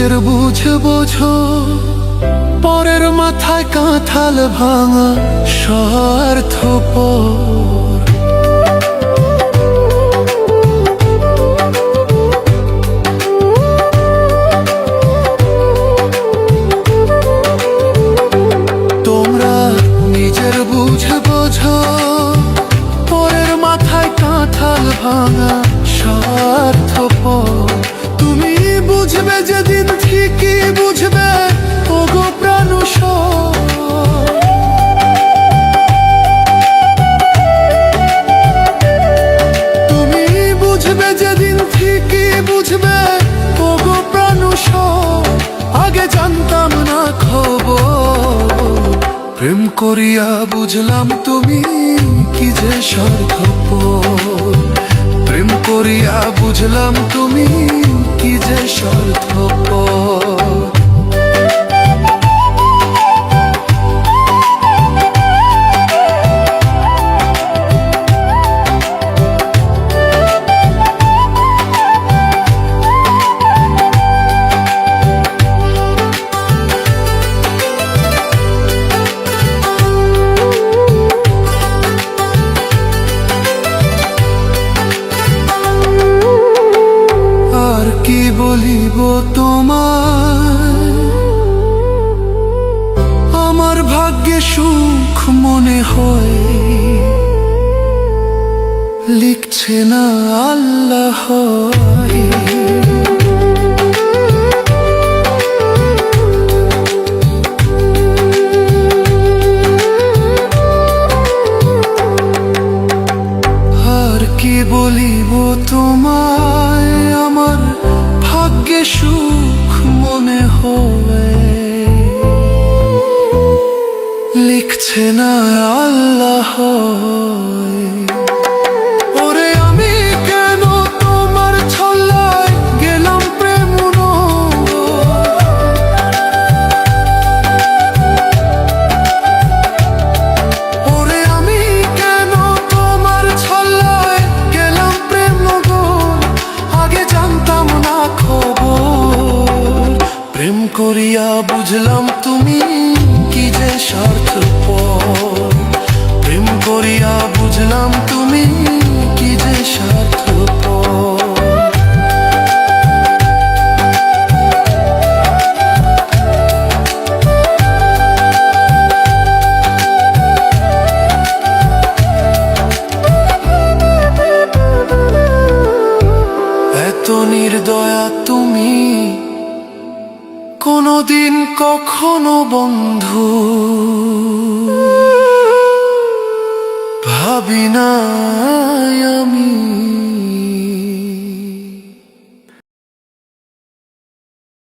নিজের বুঝে বোঝো, পরের মাথায় কাঁথাল ভাঙা স্বার্থপর। তোমরা নিজের বুঝে বোঝো, পরের মাথায় কাঁঠাল ভাঙা স্বার্থপর। বুঝবে যেদিন ঠিকই বুঝবে, ওগো প্রাণুষ তুমি বুঝবে যেদিন ঠিকই বুঝবে, ওগো প্রাণুষ আগে জানতাম না খবর, প্রেম করিয়া বুঝলাম তুমি কি যে স্বার্থপর। প্রেম করিয়া বুঝলাম তুমি বলিব তোমার আমার ভাগ্যে সুখ মনে হয়। লিখছে না আল্লাহ আর কি বলিব তোমায়? করিয়া বুঝলাম তুমি কি যে স্বার্থপর দিন কখনো বন্ধু? ভাবি না আমি।